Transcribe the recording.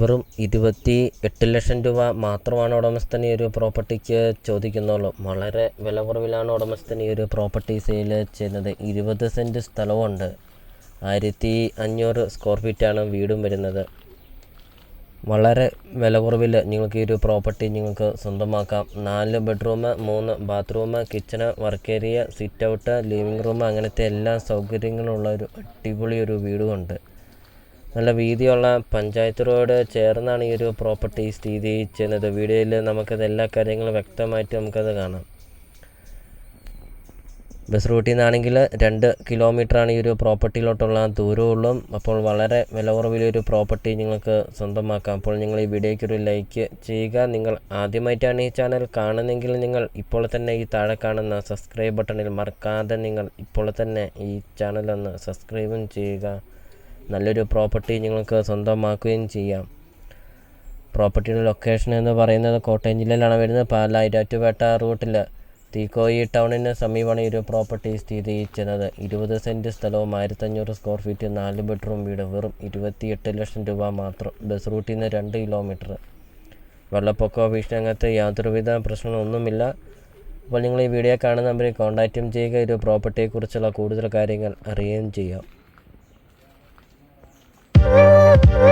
വെറും ഇരുപത്തി എട്ട് ലക്ഷം രൂപ മാത്രമാണ് ഉടമസ്ഥൻ ഈ ഒരു പ്രോപ്പർട്ടിക്ക് ചോദിക്കുന്നുള്ളൂ. വളരെ വില കുറവിലാണ് ഉടമസ്ഥൻ ഈ ഒരു പ്രോപ്പർട്ടി സെയിൽ ചെയ്യുന്നത്. ഇരുപത് സെന്റ് സ്ഥലമുണ്ട് ആയിരത്തി അഞ്ഞൂറ് സ്ക്വയർ ഫീറ്റാണ് വീടും വരുന്നത്. വളരെ വില കുറവിൽ നിങ്ങൾക്ക് ഈ ഒരു പ്രോപ്പർട്ടി നിങ്ങൾക്ക് സ്വന്തമാക്കാം. നാല് ബെഡ്റൂം മൂന്ന് bathroom kitchen work area sit out living room അങ്ങനത്തെ എല്ലാ സൗകര്യങ്ങളുള്ള ഒരു അടിപൊളി ഒരു വീടുമുണ്ട് നല്ല വീതിയുള്ള പഞ്ചായത്ത് റോഡ് ചേർന്നാണ് ഈ ഒരു പ്രോപ്പർട്ടി സ്ഥിതി ചെയ്യുന്നത്. വീഡിയോയിൽ നമുക്കത് എല്ലാ കാര്യങ്ങളും വ്യക്തമായിട്ട് നമുക്കത് കാണാം. ബസ് റൂട്ടിൽ നിന്നാണെങ്കിൽ രണ്ട് കിലോമീറ്ററാണ് ഈ ഒരു പ്രോപ്പർട്ടിയിലോട്ടുള്ള ദൂരമുള്ളൂ. അപ്പോൾ വളരെ വില കുറവിലൊരു പ്രോപ്പർട്ടി നിങ്ങൾക്ക് സ്വന്തമാക്കാം. അപ്പോൾ നിങ്ങൾ ഈ വീഡിയോയ്ക്ക് ഒരു ലൈക്ക് ചെയ്യുക. നിങ്ങൾ ആദ്യമായിട്ടാണ് ഈ ചാനൽ കാണുന്നതെങ്കിൽ നിങ്ങൾ ഇപ്പോൾ തന്നെ ഈ താഴെ കാണുന്ന സബ്സ്ക്രൈബ് ബട്ടണിൽ മറക്കാതെ നിങ്ങൾ ഇപ്പോൾ തന്നെ ഈ ചാനൽ ഒന്ന് സബ്സ്ക്രൈബും ചെയ്യുക. നല്ലൊരു പ്രോപ്പർട്ടി നിങ്ങൾക്ക് സ്വന്തമാക്കുകയും ചെയ്യാം. പ്രോപ്പർട്ടിയുടെ ലൊക്കേഷൻ എന്ന് പറയുന്നത് കോട്ടയം ജില്ലയിലാണ് വരുന്നത്. പാലാ ഇരാറ്റുപേട്ട റൂട്ടിൽ തീക്കോയി ടൗണിന് സമീപമാണ് ഈ ഒരു പ്രോപ്പർട്ടി സ്ഥിതി ചെയ്യുന്നത്. ഇരുപത് സെന്റ് സ്ഥലവും ആയിരത്തഞ്ഞൂറ് സ്ക്വയർ ഫീറ്റ് നാല് ബെഡ്റൂം വീട് വെറും ഇരുപത്തിയെട്ട് ലക്ഷം രൂപ മാത്രം. ബസ് റൂട്ടിൽ നിന്ന് രണ്ട് കിലോമീറ്റർ വെള്ളപ്പൊക്കമോ ഭീഷണി അങ്ങനത്തെ യാതൊരുവിധ പ്രശ്നങ്ങളൊന്നുമില്ല അപ്പോൾ നിങ്ങൾ ഈ വീഡിയോ കാണുന്ന നമ്പറിൽ കോൺടാക്റ്റും ചെയ്യുക. ഒരു പ്രോപ്പർട്ടിയെക്കുറിച്ചുള്ള കൂടുതൽ കാര്യങ്ങൾ അറിയുകയും ചെയ്യാം. Thank you.